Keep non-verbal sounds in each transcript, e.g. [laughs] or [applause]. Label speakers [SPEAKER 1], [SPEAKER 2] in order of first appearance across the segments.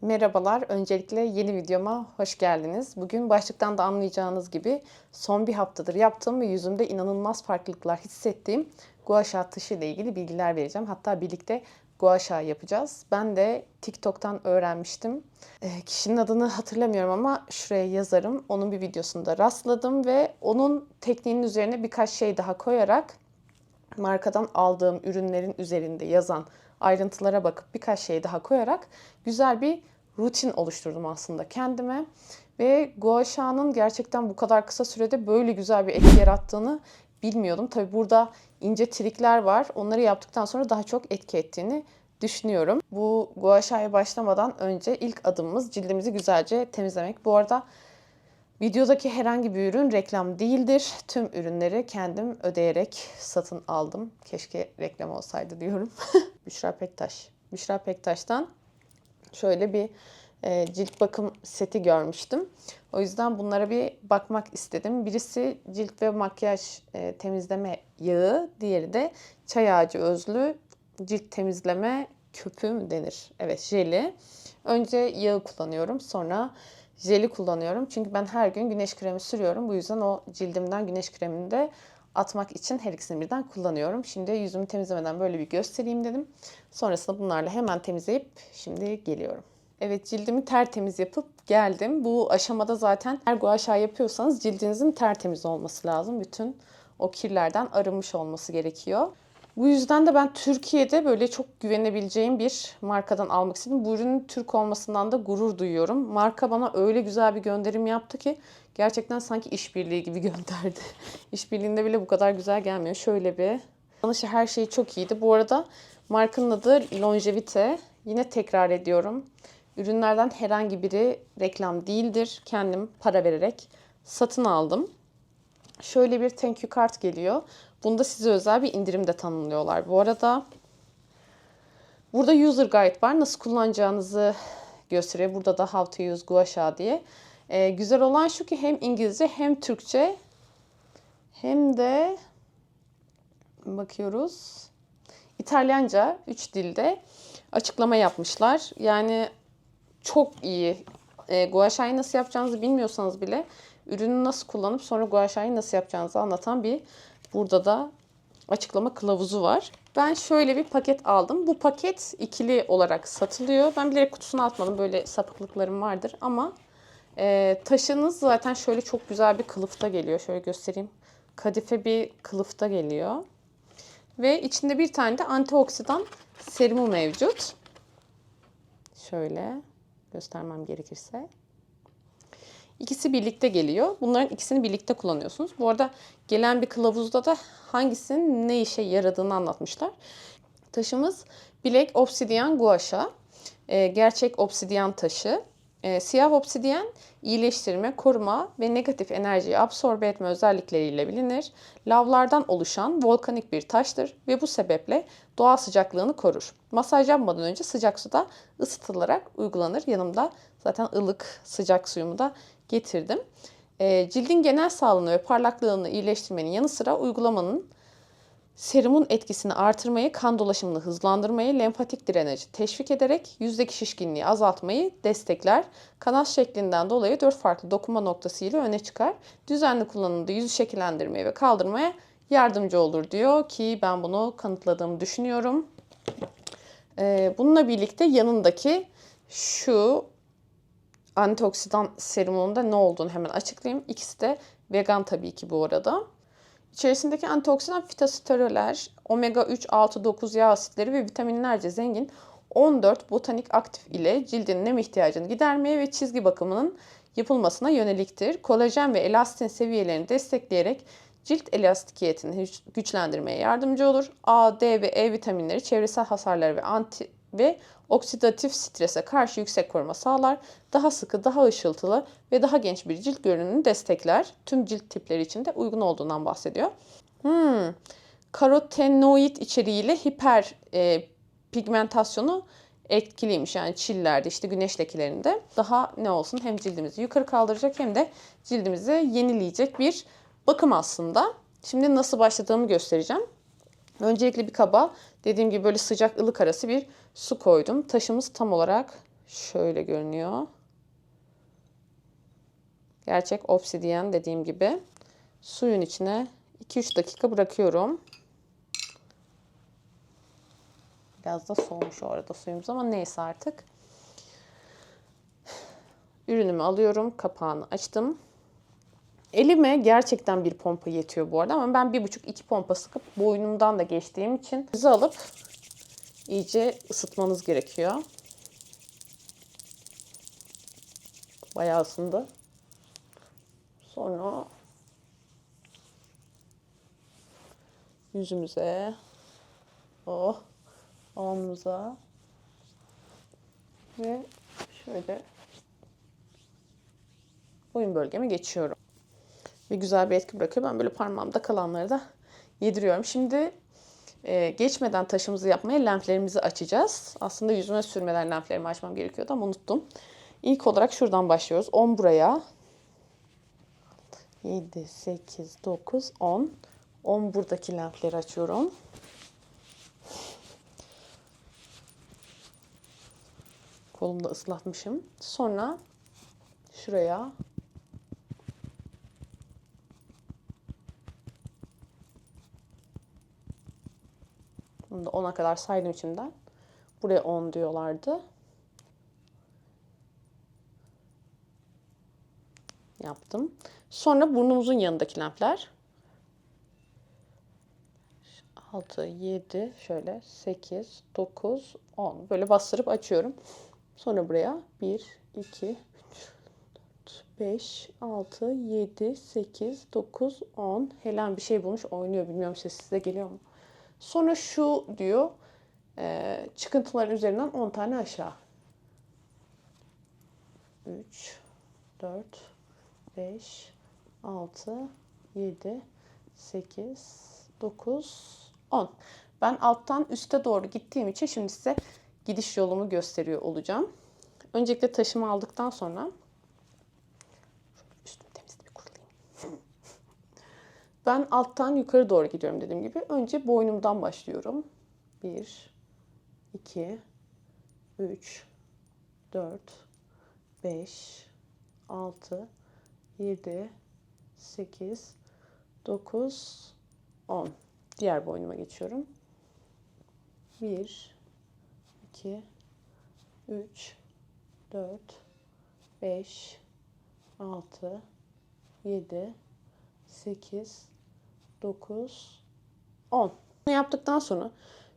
[SPEAKER 1] Merhabalar. Öncelikle yeni videoma hoş geldiniz. Bugün başlıktan da anlayacağınız gibi son bir haftadır yaptığım ve yüzümde inanılmaz farklılıklar hissettiğim gua sha tışı ile ilgili bilgiler vereceğim. Hatta birlikte gua sha yapacağız. Ben de TikTok'tan öğrenmiştim. Eh, kişinin adını hatırlamıyorum ama şuraya yazarım. Onun bir videosunda rastladım ve onun tekniğinin üzerine birkaç şey daha koyarak markadan aldığım ürünlerin üzerinde yazan ayrıntılara bakıp birkaç şey daha koyarak güzel bir rutin oluşturdum aslında kendime. Ve Gua Sha'nın gerçekten bu kadar kısa sürede böyle güzel bir etki yarattığını bilmiyordum. Tabi burada ince trikler var. Onları yaptıktan sonra daha çok etki ettiğini düşünüyorum. Bu Gua Sha'ya başlamadan önce ilk adımımız cildimizi güzelce temizlemek. Bu arada Videodaki herhangi bir ürün reklam değildir. Tüm ürünleri kendim ödeyerek satın aldım. Keşke reklam olsaydı diyorum. [laughs] Büşra Pektaş. Büşra Pektaş'tan şöyle bir e, cilt bakım seti görmüştüm. O yüzden bunlara bir bakmak istedim. Birisi cilt ve makyaj e, temizleme yağı, diğeri de çay ağacı özlü cilt temizleme köpüğü mü denir? Evet, jeli. Önce yağı kullanıyorum. Sonra jeli kullanıyorum. Çünkü ben her gün güneş kremi sürüyorum. Bu yüzden o cildimden güneş kremini de atmak için her ikisini birden kullanıyorum. Şimdi yüzümü temizlemeden böyle bir göstereyim dedim. Sonrasında bunlarla hemen temizleyip şimdi geliyorum. Evet cildimi tertemiz yapıp geldim. Bu aşamada zaten her gua sha yapıyorsanız cildinizin tertemiz olması lazım. Bütün o kirlerden arınmış olması gerekiyor. Bu yüzden de ben Türkiye'de böyle çok güvenebileceğim bir markadan almak istedim. Bu ürünün Türk olmasından da gurur duyuyorum. Marka bana öyle güzel bir gönderim yaptı ki gerçekten sanki işbirliği gibi [laughs] gönderdi. İşbirliğinde bile bu kadar güzel gelmiyor. Şöyle bir Danışı her şeyi çok iyiydi. Bu arada markanın adı Longevite. Yine tekrar ediyorum. Ürünlerden herhangi biri reklam değildir. Kendim para vererek satın aldım. Şöyle bir thank you kart geliyor. Bunda size özel bir indirim de tanımlıyorlar. Bu arada burada user guide var. Nasıl kullanacağınızı gösteriyor. Burada da how to use Guasha diye. Ee, güzel olan şu ki hem İngilizce hem Türkçe hem de bakıyoruz. İtalyanca 3 dilde açıklama yapmışlar. Yani çok iyi. E, Guasha'yı nasıl yapacağınızı bilmiyorsanız bile ürünü nasıl kullanıp sonra Guasha'yı nasıl yapacağınızı anlatan bir burada da açıklama kılavuzu var. Ben şöyle bir paket aldım. Bu paket ikili olarak satılıyor. Ben bilerek kutusuna atmadım. Böyle sapıklıklarım vardır ama e, taşınız zaten şöyle çok güzel bir kılıfta geliyor. Şöyle göstereyim. Kadife bir kılıfta geliyor. Ve içinde bir tane de antioksidan serumu mevcut. Şöyle göstermem gerekirse. İkisi birlikte geliyor. Bunların ikisini birlikte kullanıyorsunuz. Bu arada gelen bir kılavuzda da hangisinin ne işe yaradığını anlatmışlar. Taşımız Black Obsidian Guasha. Ee, gerçek obsidian taşı. Ee, siyah obsidiyen iyileştirme, koruma ve negatif enerjiyi absorbe etme özellikleriyle bilinir. Lavlardan oluşan volkanik bir taştır ve bu sebeple doğal sıcaklığını korur. Masaj yapmadan önce sıcak suda ısıtılarak uygulanır. Yanımda zaten ılık sıcak suyumu da getirdim. E, cildin genel sağlığını ve parlaklığını iyileştirmenin yanı sıra uygulamanın serumun etkisini artırmayı, kan dolaşımını hızlandırmayı, lenfatik drenajı teşvik ederek yüzdeki şişkinliği azaltmayı destekler. Kanal şeklinden dolayı dört farklı dokunma noktası ile öne çıkar. Düzenli kullanımda yüzü şekillendirmeye ve kaldırmaya yardımcı olur diyor ki ben bunu kanıtladığımı düşünüyorum. Ee, bununla birlikte yanındaki şu antioksidan serumunun ne olduğunu hemen açıklayayım. İkisi de vegan tabii ki bu arada. İçerisindeki antioksidan fitosteroller, omega 3, 6, 9 yağ asitleri ve vitaminlerce zengin 14 botanik aktif ile cildin nem ihtiyacını gidermeye ve çizgi bakımının yapılmasına yöneliktir. Kolajen ve elastin seviyelerini destekleyerek cilt elastikiyetini güçlendirmeye yardımcı olur. A, D ve E vitaminleri çevresel hasarları ve anti ve oksidatif strese karşı yüksek koruma sağlar. Daha sıkı, daha ışıltılı ve daha genç bir cilt görünümünü destekler. Tüm cilt tipleri için de uygun olduğundan bahsediyor. Hmm. Karotenoid içeriğiyle hiper e, pigmentasyonu etkiliymiş. Yani çillerde işte güneş lekelerinde daha ne olsun hem cildimizi yukarı kaldıracak hem de cildimizi yenileyecek bir bakım aslında. Şimdi nasıl başladığımı göstereceğim. Öncelikle bir kaba dediğim gibi böyle sıcak ılık arası bir su koydum. Taşımız tam olarak Şöyle görünüyor. Gerçek obsidiyen dediğim gibi. Suyun içine 2-3 dakika bırakıyorum. Biraz da soğumuş o arada suyumuz ama neyse artık. Ürünümü alıyorum. Kapağını açtım. Elime gerçekten bir pompa yetiyor bu arada ama ben bir buçuk iki pompa sıkıp boynumdan da geçtiğim için hızı alıp iyice ısıtmanız gerekiyor. Bayağı ısındı. Sonra yüzümüze, oh, alnımıza ve şöyle boyun bölgeme geçiyorum. Ve güzel bir etki bırakıyor. Ben böyle parmağımda kalanları da yediriyorum. Şimdi e, geçmeden taşımızı yapmaya lenflerimizi açacağız. Aslında yüzüme sürmeden lenflerimi açmam gerekiyordu ama unuttum. İlk olarak şuradan başlıyoruz. 10 buraya. 7, 8, 9, 10. 10 buradaki lenfleri açıyorum. Kolumda ıslatmışım. Sonra şuraya Bunu da 10'a kadar saydım içimden. Buraya 10 diyorlardı. Yaptım. Sonra burnumuzun yanındaki lenfler. 6, 7, şöyle 8, 9, 10. Böyle bastırıp açıyorum. Sonra buraya 1, 2, 3, 4, 5, 6, 7, 8, 9, 10. Helen bir şey bulmuş oynuyor. Bilmiyorum ses size geliyor mu? Sonra şu diyor e, çıkıntıların üzerinden 10 tane aşağı. 3, 4, 5, 6, 7, 8, 9, 10. Ben alttan üste doğru gittiğim için şimdi size gidiş yolumu gösteriyor olacağım. Öncelikle taşımı aldıktan sonra Ben alttan yukarı doğru gidiyorum dediğim gibi. Önce boynumdan başlıyorum. 1, 2, 3, 4, 5, 6, 7, 8, 9, 10. Diğer boynuma geçiyorum. 1, 2, 3, 4, 5, 6, 7, 8, 9, 10. Bunu yaptıktan sonra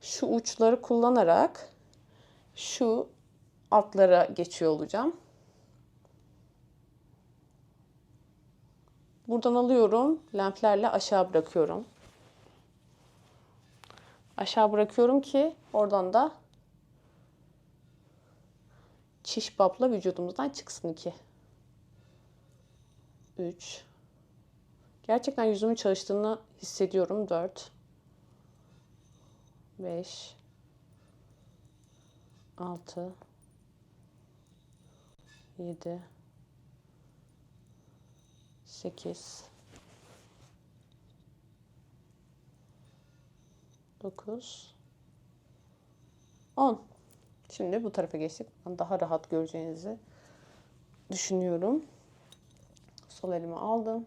[SPEAKER 1] şu uçları kullanarak şu altlara geçiyor olacağım. Buradan alıyorum. Lenflerle aşağı bırakıyorum. Aşağı bırakıyorum ki oradan da çiş babla vücudumuzdan çıksın ki. 3 Gerçekten yüzümün çalıştığını hissediyorum. 4 5 6 7 8 9 10 Şimdi bu tarafa geçtik. Daha rahat göreceğinizi düşünüyorum. Sol elimi aldım.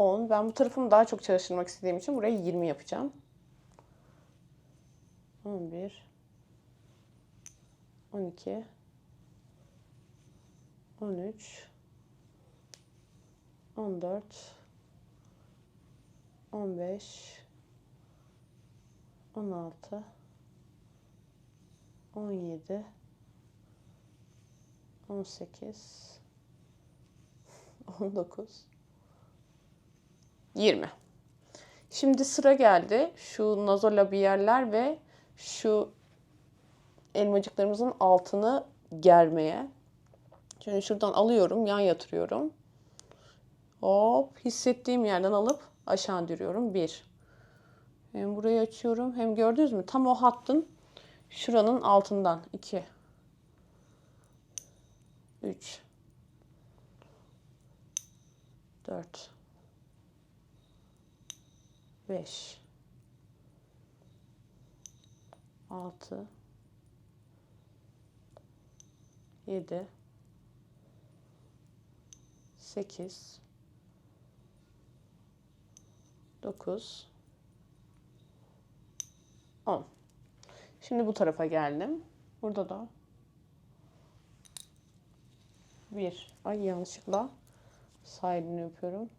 [SPEAKER 1] 10. Ben bu tarafımı daha çok çalıştırmak istediğim için buraya 20 yapacağım. 11 12 13 14 15 16 17 18 19 20. Şimdi sıra geldi. Şu nazolabiyerler ve şu elmacıklarımızın altını germeye. Şöyle şuradan alıyorum, yan yatırıyorum. Hop, hissettiğim yerden alıp aşağı indiriyorum. Bir. Hem burayı açıyorum, hem gördünüz mü? Tam o hattın şuranın altından. iki. Üç. Dört. Beş. Altı. Yedi. Sekiz. Dokuz. On. Şimdi bu tarafa geldim. Burada da bir. Ay yanlışlıkla sağ elini yapıyorum.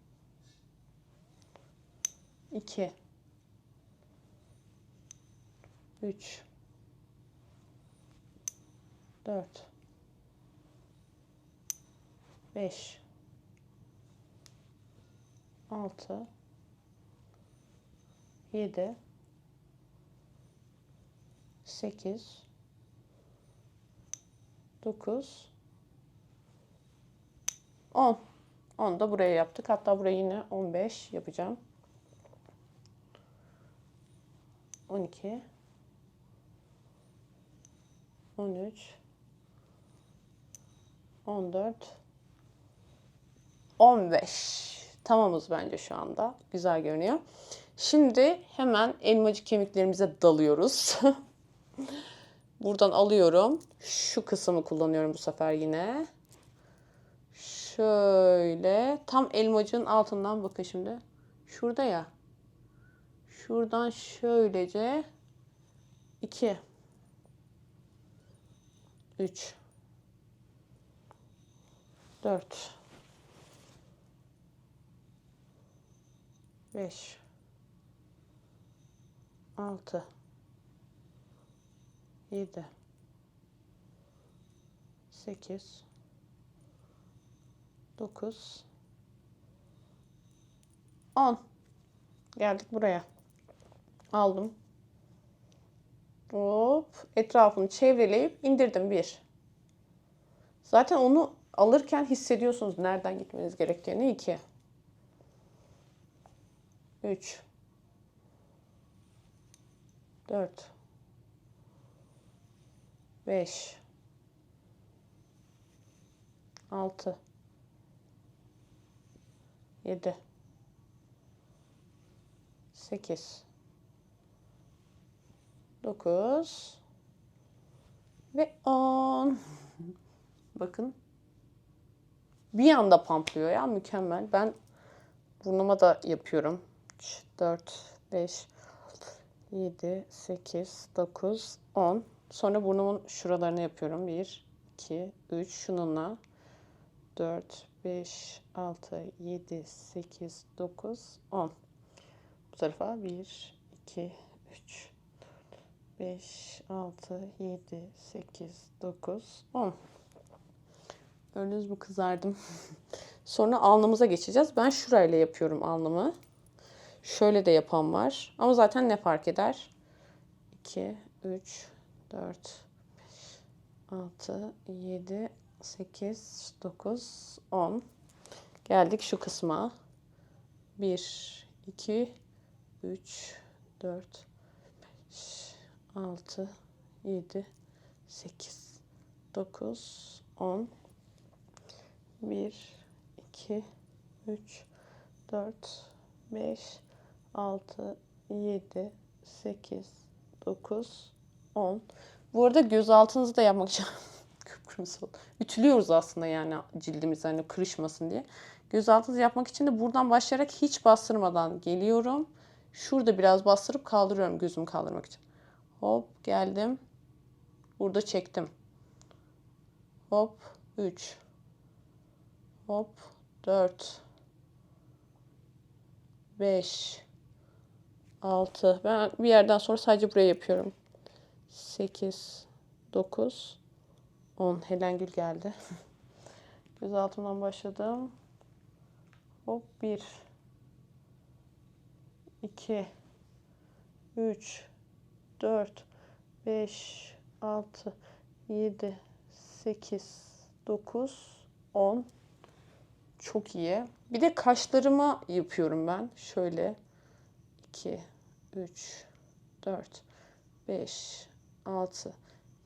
[SPEAKER 1] İki. Üç. Dört. Beş. Altı. Yedi. Sekiz. Dokuz. On. On da buraya yaptık. Hatta buraya yine on beş yapacağım. On iki. On üç. On dört. 15. Tamamız bence şu anda. Güzel görünüyor. Şimdi hemen elmacık kemiklerimize dalıyoruz. [laughs] Buradan alıyorum. Şu kısmı kullanıyorum bu sefer yine. Şöyle tam elmacığın altından bakın şimdi. Şurada ya. Şuradan şöylece 2 3 4 5 6 7 8 9 10 Geldik buraya. Aldım. Hop. Etrafını çevreleyip indirdim bir. Zaten onu alırken hissediyorsunuz nereden gitmeniz gerektiğini. 2 3 4 5 6 7 8 9 ve 10 bakın. Bir anda pamplıyor ya mükemmel. Ben burnuma da yapıyorum. 3 4 5 7 8 9 10 sonra burnumun şuralarını yapıyorum. 1 2 3 şununla. 4 5 6 7 8 9 10 bu tarafa 1, 2, 3, 5, 6, 7, 8, 9, 10. Gördünüz mü kızardım. [laughs] Sonra alnımıza geçeceğiz. Ben şurayla yapıyorum alnımı. Şöyle de yapan var. Ama zaten ne fark eder? 2, 3, 4, 5, 6, 7, 8, 9, 10. Geldik şu kısma. 1, 2, 3, 4, 5, 6, 7, 8, 9, 10, 1, 2, 3, 4, 5, 6, 7, 8, 9, 10. Bu arada göz altınızı da yapmak için [laughs] kıpkırmızı oldu. Ütülüyoruz aslında yani cildimiz hani kırışmasın diye. Göz altınızı yapmak için de buradan başlayarak hiç bastırmadan geliyorum. Şurada biraz bastırıp kaldırıyorum gözümü kaldırmak için. Hop geldim. Burada çektim. Hop 3. Hop 4. 5. 6. Ben bir yerden sonra sadece buraya yapıyorum. 8. 9. 10. Helengül geldi. [laughs] Göz altından başladım. Hop 1. 2 3 4 5 6, 7, 8, 9, 10. Çok iyi. Bir de kaşlarıma yapıyorum ben. Şöyle 2, 3, 4, 5, 6,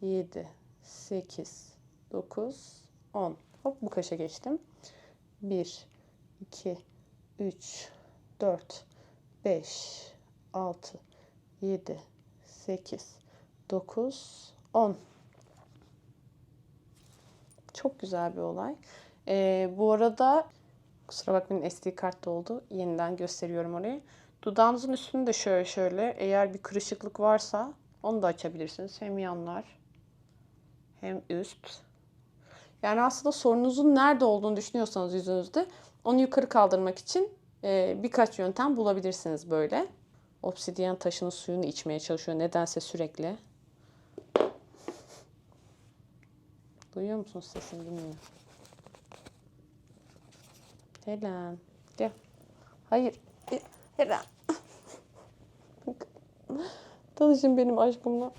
[SPEAKER 1] 7, 8, 9, 10. Hop bu kaşa geçtim. 1, 2, 3, 4, 5, 6, 7, 8, 9, 10. Çok güzel bir olay. Ee, bu arada kusura bakmayın SD kart doldu. Yeniden gösteriyorum orayı. Dudağınızın üstünde şöyle şöyle eğer bir kırışıklık varsa onu da açabilirsiniz. Hem yanlar hem üst. Yani aslında sorununuzun nerede olduğunu düşünüyorsanız yüzünüzde onu yukarı kaldırmak için e, birkaç yöntem bulabilirsiniz böyle. Obsidiyen taşının suyunu içmeye çalışıyor nedense sürekli. Duyuyor musunuz sesini bilmiyorum. Helen. Gel. Hayır. E, Helen. Tanışın benim aşkımla.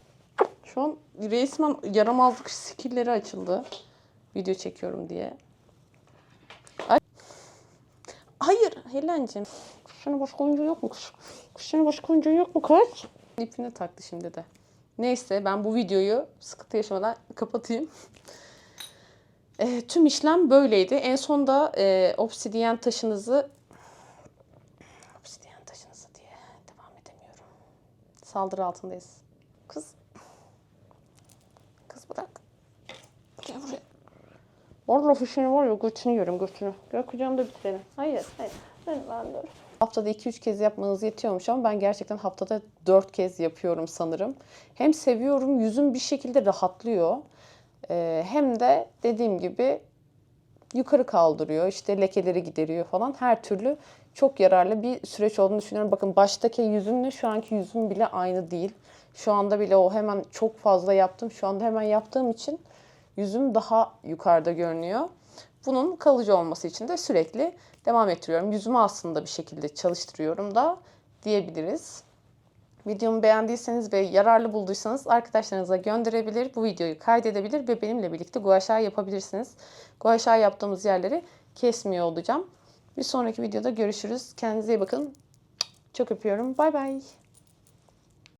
[SPEAKER 1] Şu an resmen yaramazlık skillleri açıldı. Video çekiyorum diye. Ay. Hayır Helen'cim. Kuşların başka oyuncu yok mu? Kuş, kuşların başka oyuncu yok mu kız? İpine taktı şimdi de. Neyse ben bu videoyu sıkıntı yaşamadan [laughs] kapatayım. E, tüm işlem böyleydi. En son da e, obsidiyen taşınızı obsidiyen taşınızı diye devam edemiyorum. Saldırı altındayız. Kız. Kız bırak. Gel buraya. Orada fişini var ya götünü yiyorum götünü. Gel kucağımda bitirelim. Hayır. Hayır. Ben, ben dur. Haftada 2-3 kez yapmanız yetiyormuş ama ben gerçekten haftada 4 kez yapıyorum sanırım. Hem seviyorum yüzüm bir şekilde rahatlıyor. Ee, hem de dediğim gibi yukarı kaldırıyor, işte lekeleri gideriyor falan. Her türlü çok yararlı bir süreç olduğunu düşünüyorum. Bakın baştaki yüzümle şu anki yüzüm bile aynı değil. Şu anda bile o hemen çok fazla yaptım. Şu anda hemen yaptığım için yüzüm daha yukarıda görünüyor. Bunun kalıcı olması için de sürekli devam ettiriyorum. Yüzümü aslında bir şekilde çalıştırıyorum da diyebiliriz. Videomu beğendiyseniz ve yararlı bulduysanız arkadaşlarınıza gönderebilir, bu videoyu kaydedebilir ve benimle birlikte guaşa yapabilirsiniz. Guaşa yaptığımız yerleri kesmiyor olacağım. Bir sonraki videoda görüşürüz. Kendinize iyi bakın. Çok öpüyorum. Bay bay.